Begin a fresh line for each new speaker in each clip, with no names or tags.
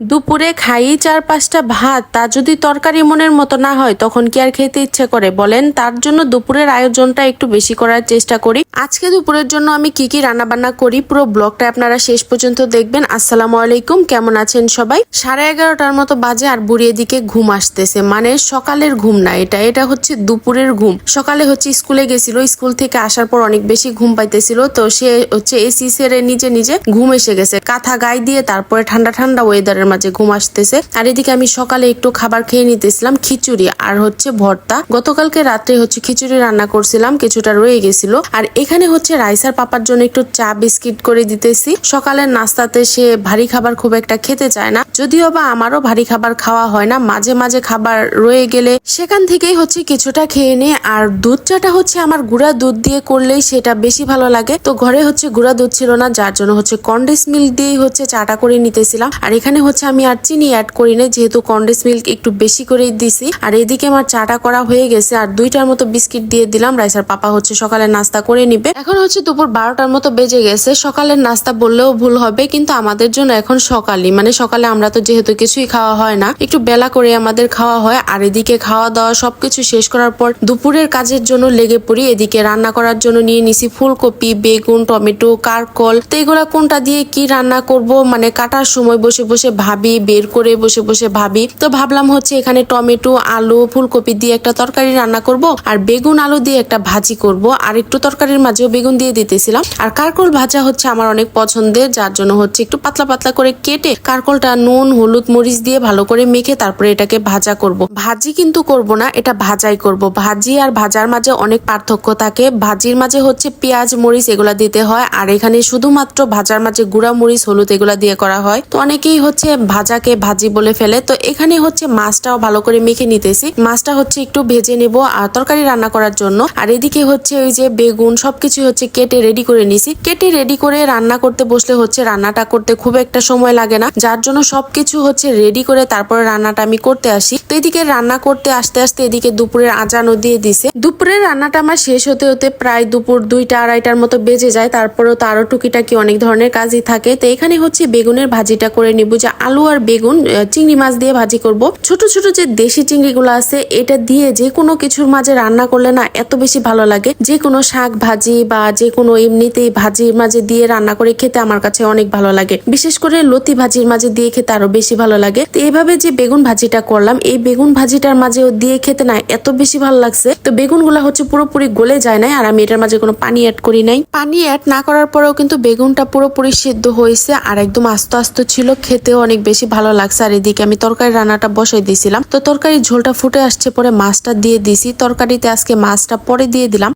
দুপুরে খাই চার পাঁচটা ভাত, তা যদি তরকারি মনের মতো না হয়, তখন কি আর খেতে ইচ্ছে করে? বলেন, তার জন্য দুপুরের আয়োজনটা একটু বেশি করার চেষ্টা করি। আজকে দুপুরের জন্য আমি কি কি রান্না বান্না করি, পুরো ব্লগটা আপনারা শেষ পর্যন্ত দেখবেন। আসসালামু আলাইকুম, কেমন আছেন সবাই? সাড়ে এগারোটার মতো বাজে আর বুড়িয়ে দিকে ঘুম আসতেছে। মানে সকালের ঘুম না এটা এটা হচ্ছে দুপুরের ঘুম। সকালে হচ্ছে স্কুলে গেছিল, স্কুল থেকে আসার পর অনেক বেশি ঘুম পাইতেছিল, তো সে হচ্ছে এসি সেরে নিজে নিজে ঘুম এসে গেছে। কাঁথা গায়ে দিয়ে তারপরে ঠান্ডা ঠান্ডা ওয়েদারের মাঝে ঘুম আসতেছে। আর এদিকে আমি সকালে একটু খাবার খেয়ে নিতেছিলাম, খিচুড়ি আর হচ্ছে ভর্তা। গতকালকে রাত্রে হচ্ছে খিচুড়ি রান্না করছিলাম, কিছুটা রয়ে গেছিল। আর এখানে হচ্ছে রাইসার পাপার জন্য একটু চা, বিস্কিট করে দিতেছি। সকালের নাস্তাতে সে ভারী খাবার খুব একটা খেতে চায় না। যদিও বা আমারও ভারী খাবার খাওয়া হয় না, মাঝে মাঝে খাবার রয়ে গেলে সেখান থেকেই হচ্ছে কিছুটা খেয়ে নে আর দুধ চাটা হচ্ছে আমার গুঁড়া দুধ দিয়ে করলেই সেটা বেশি ভালো লাগে। তো ঘরে হচ্ছে গুঁড়া দুধ ছিল না, যার জন্য হচ্ছে কন্ডেন্স মিল্ক দিয়েই হচ্ছে চাটা করে নিতেছিলাম। আর এখানে হচ্ছে আমি আর চিনি অ্যাড করি না যেহেতু কন্ডেন্স মিল্ক একটু বেশি করেই দিছি। আর এদিকে আমার চাটা করা হয়ে গেছে, আর দুইটার মতো বিস্কিট দিয়ে দিলাম। রাইসার পাপা হচ্ছে সকালে নাস্তা করে নিবে। এখন হচ্ছে দুপুর বারোটার মতো বেজে গেছে। সকালের নাস্তা বললেও ভুল হবে, কিন্তু আমাদের জন্য এখন সকালই। মানে সকালে আমরা তো যেহেতু কিছুই খাওয়া হয় না, একটু বেলা করে আমাদের খাওয়া হয়। আর এদিকে খাওয়া দাওয়া সবকিছু শেষ করার পর দুপুরের কাজের জন্য লেগে পড়ি। এদিকে রান্না করার জন্য নিয়ে নিছি ফুলকপি, বেগুন, টমেটো কারকল তো এগুলা কোনটা দিয়ে কি রান্না করব? মানে কাটার সময় বসে বসে ভাবি বের করে বসে বসে ভাবি। তো ভাবলাম হচ্ছে এখানে টমেটো, আলু, ফুলকপি দিয়ে একটা তরকারি রান্না করব আর বেগুন, আলু দিয়ে একটা ভাজি করব। আর একটু তরকারির মাঝেও বেগুন দিয়ে দিতেছিলাম। আর কারকল ভাজা হচ্ছে আমার অনেক পছন্দের, যার জন্য হচ্ছে একটু পাতলা পাতলা করে কেটে কারকলটা নুন, হলুদ, মরিচ দিয়ে ভালো করে মেখে তারপরে এটাকে ভাজা করব। ভাজি কিন্তু করব না, এটা ভাজাই করব। ভাজি আর ভাজার মাঝে অনেক পার্থক্য থাকে। ভাজির মাঝে হচ্ছে পেঁয়াজ, মরিচ এগুলা দিতে হয়। আর এখানে শুধুমাত্র ভাজার মাঝে গুঁড়া, মরিচ, হলুদ এগুলা দিয়ে করা হয়। তো অনেকেই হচ্ছে ভাজাকে ভাজি বলে ফেলে। তো এখানে হচ্ছে মাছটাও ভালো করে মেখে নিতেছি। মাছটা হচ্ছে একটু ভেজে নেব আর তরকারি রান্না করার জন্য। আর এদিকে হচ্ছে ওই যে বেগুন সবকিছু হচ্ছে কেটে রেডি করে নিছি। কেটে রেডি করে রান্না করতে বসলে হচ্ছে রান্নাটা করতে খুব একটা সময় লাগে না। যার জন্য সবকিছু হচ্ছে রেডি করে তারপরে রান্নাটা আমি করতে আসি। তো এদিকে রান্না করতে আসতে আসতে এদিকে দুপুরের আজানও দিয়ে দিছে। দুপুরের রান্নাটা আমার শেষ হতে হতে প্রায় দুপুর দুইটা, আড়াইটার মতো বেজে যায়। তারপরেও তারও টুকিটাকি অনেক ধরনের কাজই থাকে। তো এখানে হচ্ছে বেগুনের ভাজিটা করে নিব যে আলু আর বেগুন চিংড়ি মাছ দিয়ে ভাজি করব। ছোট ছোট যে দেশি চিংড়িগুলো আছে, এটা দিয়ে যে কোনো কিছুর মাঝে রান্না করলে না এত বেশি ভালো লাগে। যে কোনো শাক ভাজি বা যে কোনো এমনিতেই ভাজির মাঝে দিয়ে রান্না করে খেতে আমার কাছে অনেক ভালো লাগে। বিশেষ করে লতি ভাজির মাঝে দিয়ে খেতে আরও বেশি ভালো লাগে। তো এইভাবে যে বেগুন ভাজিটা করলাম, এই বেগুন ভাজিটার মাঝেও দিয়ে খেতে না এত বেশি ভালো লাগছে। তো বেগুনগুলা হচ্ছে পুরোপুরি গলে যায় নাই আর আমি এটার মাঝে কোনো পানি অ্যাড করি নাই। পানি অ্যাড না করার পরেও কিন্তু বেগুনটা পুরোপুরি সিদ্ধ হয়েছে আর একদম আস্ত আস্ত ছিল, খেতেও অনেক বেশি ভালো লাগছে। আর এদিকে আমি তরকারি রান্নাটা বসাই দিয়েছিলাম। তো তরকারির ঝোলটা ফুটে আসছে পরে মাছটা দিয়ে দিছি তরকারিতে আজকে মাছটা পরে দিয়ে দিলাম।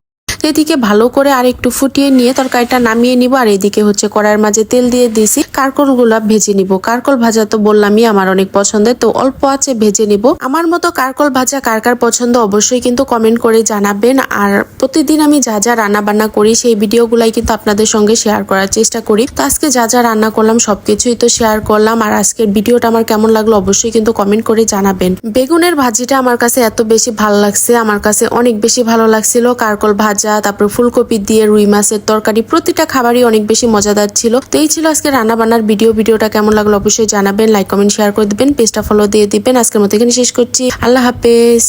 এদিকে ভালো করে আর একটু ফুটিয়ে নিয়ে তরকারিটা নামিয়ে নিব, আর এদিকে হচ্ছে কড়াইয়ের মাঝে তেল দিয়ে দিয়েছি। কারকলগুলা ভেজে নিব। কারকল ভাজা তো বললামই আমার অনেক পছন্দের, তো অল্প আছে ভেজে নিব। আমার মতো কারকল ভাজা কার কার পছন্দ অবশ্যই কিন্তু কমেন্ট করে জানাবেন। আর প্রতিদিন আমি যা যা রান্না বান্না করি, সেই ভিডিওগুলাই কিন্তু আপনাদের সঙ্গে শেয়ার করার চেষ্টা করি। তো আজকে যা যা রান্না করলাম, সবকিছুই তো শেয়ার করলাম। আর আজকের ভিডিওটা আমার কেমন লাগল অবশ্যই কিন্তু কমেন্ট করে জানাবেন। বেগুনের ভাজিটা আমার কাছে এত বেশি ভালো লাগছে, আমার কাছে অনেক বেশি ভালো লাগছিল। কারকল ভাজা তারপর ফুলকপি দিয়ে রুই মাছের তরকারি, প্রতিটা খাবারই অনেক বেশি মজাদার ছিল। তো এই ছিল আজকে রান্না বান্নার ভিডিও ভিডিওটা কেমন লাগল অবশ্যই জানাবেন লাইক কমেন্ট শেয়ার করে দেবেন পেজটা ফলো দিয়ে দিবেন। আজকের মতো এখানে শেষ করছি। আল্লাহ হাফেজ।